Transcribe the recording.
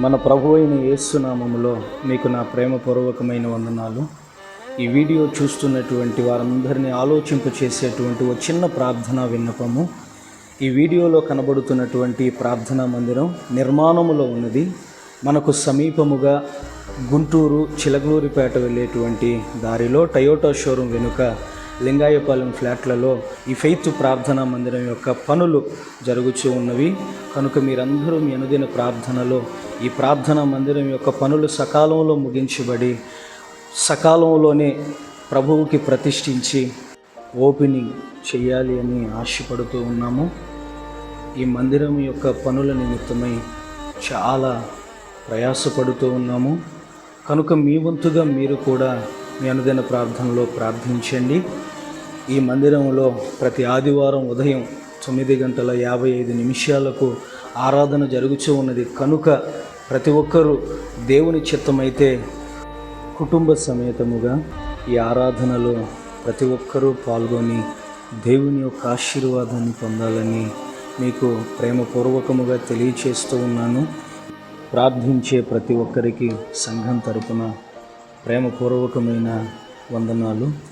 మన ప్రభు అయిన యేసునామములో మీకు నా ప్రేమపూర్వకమైన వందనాలు. ఈ వీడియో చూస్తున్నటువంటి వారందరినీ ఆలోచింప చేసేటువంటి ఒక చిన్న ప్రార్థనా విన్నపము. ఈ వీడియోలో కనబడుతున్నటువంటి ప్రార్థనా మందిరం నిర్మాణములో ఉన్నది. మనకు సమీపముగా గుంటూరు చిలకలూరిపేట వెళ్ళేటువంటి దారిలో టయోటా షోరూం వెనుక లింగాయపాలెం ఫ్లాట్లలో ఈ ఫెయిత్ ప్రార్థనా మందిరం యొక్క పనులు జరుగుతూ ఉన్నవి. కనుక మీరందరూ మీ అనుదిన ప్రార్థనలో ఈ ప్రార్థన మందిరం యొక్క పనులు సకాలంలో ముగించబడి సకాలంలోనే ప్రభువుకి ప్రతిష్ఠించి ఓపెనింగ్ చేయాలి అని ఆశపడుతూ ఉన్నాము. ఈ మందిరం యొక్క పనుల నిమిత్తమై చాలా ప్రయాసపడుతూ ఉన్నాము. కనుక మీ వంతుగా మీరు కూడా మీ అనుదిన ప్రార్థనలో ప్రార్థించండి. ఈ మందిరంలో ప్రతి ఆదివారం ఉదయం తొమ్మిది గంటల యాభై ఐదు నిమిషాలకు ఆరాధన జరుగుతూ ఉన్నది. కనుక ప్రతి ఒక్కరూ దేవుని చిత్తమైతే కుటుంబ సమేతముగా ఈ ఆరాధనలో ప్రతి ఒక్కరూ పాల్గొని దేవుని యొక్క ఆశీర్వాదాన్ని పొందాలని మీకు ప్రేమపూర్వకముగా తెలియచేస్తూ ఉన్నాను. ప్రార్థించే ప్రతి ఒక్కరికి సంఘం తరపున ప్రేమపూర్వకమైన వందనాలు.